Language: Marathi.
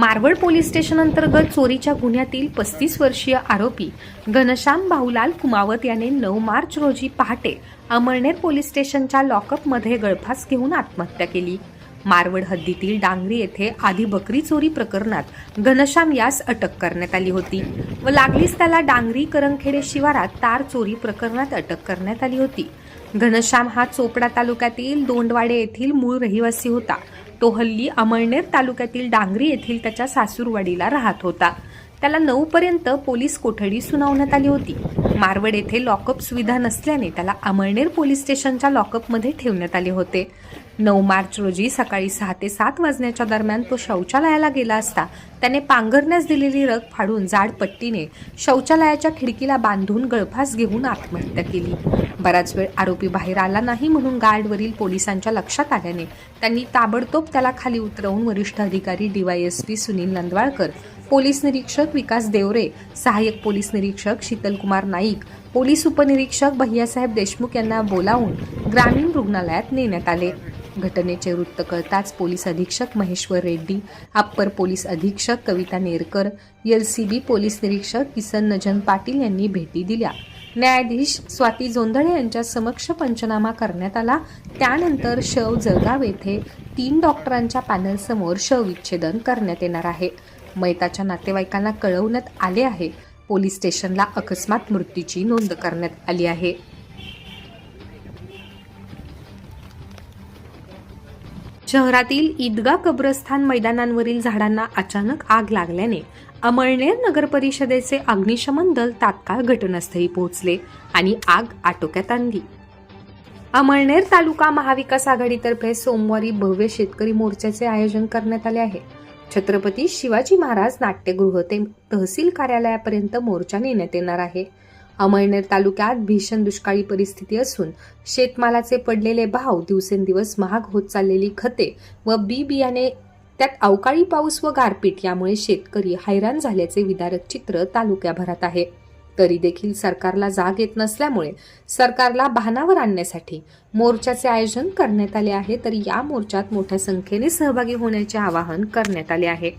मारवड पोलीस स्टेशन अंतर्गत चोरीच्या गुन्ह्यातील पस्तीस वर्षीय आरोपी घनश्याम भाऊलाल कुमावत याने नऊ मार्च रोजी पहाटे अमळनेर पोलीस स्टेशनच्या लॉकअपमध्ये गळफास घेऊन आत्महत्या केली. मारवड हद्दीतील डांगरी येथे आधी बकरी चोरी प्रकरणात घनश्याम यास अटक करण्यात आली होती व लागलीच त्याला डांगरी करंखेडे शिवारात तार चोरी प्रकरणात अटक करण्यात आली होती. घनश्याम हा चोपडा तालुक्यातील दोंडवाडे येथील मूळ रहिवासी होता. तो हल्ली अमळनेर तालुक्यातील डांगरी येथील त्याच्या सासूरवाडीला राहत होता. त्याला नऊपर्यंत पोलीस कोठडी सुनावण्यात आली होती. मारवड येथे लॉकअप सुविधा नसल्याने त्याला अमळनेर पोलीस स्टेशनच्या लॉकअपमध्ये ठेवण्यात आले होते. नऊ मार्च रोजी सकाळी सहा ते सात वाजण्याच्या दरम्यान तो शौचालयाला गेला असता त्याने पांघरण्यास दिलेली रग फाडून जाड पट्टीने शौचालयाच्या खिडकीला बांधून गळफास घेऊन आत्महत्या केली. बराच वेळ आरोपी बाहेर आला नाही म्हणून गार्डवरील पोलिसांच्या लक्षात आल्याने त्यांनी ताबडतोब त्याला खाली उतरवून वरिष्ठ अधिकारी डीवायएसपी सुनील नंदवाळकर पोलीस निरीक्षक विकास देवरे सहाय्यक पोलीस निरीक्षक शीतलकुमार नाईक पोलीस उपनिरीक्षक भैयासाहेब देशमुख यांना बोलावून ग्रामीण रुग्णालयात नेण्यात आले. घटनेचे वृत्त कळताच पोलीस अधीक्षक महेश्वर रेड्डी अप्पर पोलीस अधीक्षक Kavita Nerkar L C B police निरीक्षक किसन नजन पाटील यांनी भेटी दिल्या. न्यायाधीश स्वाती जोंधळे यांच्या समक्ष पंचनामा करण्यात आला. त्यानंतर शव जळगाव येथे तीन डॉक्टरांच्या पॅनलसमोर शवविच्छेदन करण्यात येणार आहे. मैताच्या नातेवाईकांना कळवण्यात आले आहे. पोलीस स्टेशनला अकस्मात मृत्यूची नोंद करण्यात आली आहे. शहरातील ईदगा कब्रस्थान मैदानांवरील झाडांना अचानक आग लागल्याने अमळनेर नगर परिषदेचे अग्निशमन दल तात्काळ घटनास्थळी पोहोचले आणि आग आटोक्यात आणली. अमळनेर तालुका महाविकास आघाडीतर्फे सोमवारी भव्य शेतकरी मोर्चाचे आयोजन करण्यात आले आहे. छत्रपती शिवाजी महाराज नाट्यगृह ते तहसील कार्यालयापर्यंत मोर्चा नेण्यात येणार आहे. अमळनेर तालुक्यात भीषण दुष्काळी परिस्थिती असून शेतमालाचे पडलेले भाव दिवसेंदिवस महाग होत चाललेली खते व बी बियाणे त्यात अवकाळी पाऊस व गारपीट यामुळे शेतकरी हैराण झाल्याचे विदारक चित्र तालुक्याभरात आहे. तरी देखील सरकारला जाग येत नसल्यामुळे सरकारला भानावर आणण्यासाठी मोर्चाचे आयोजन करण्यात आले आहे. तर या मोर्चात मोठ्या संख्येने सहभागी होण्याचे आवाहन करण्यात आले आहे.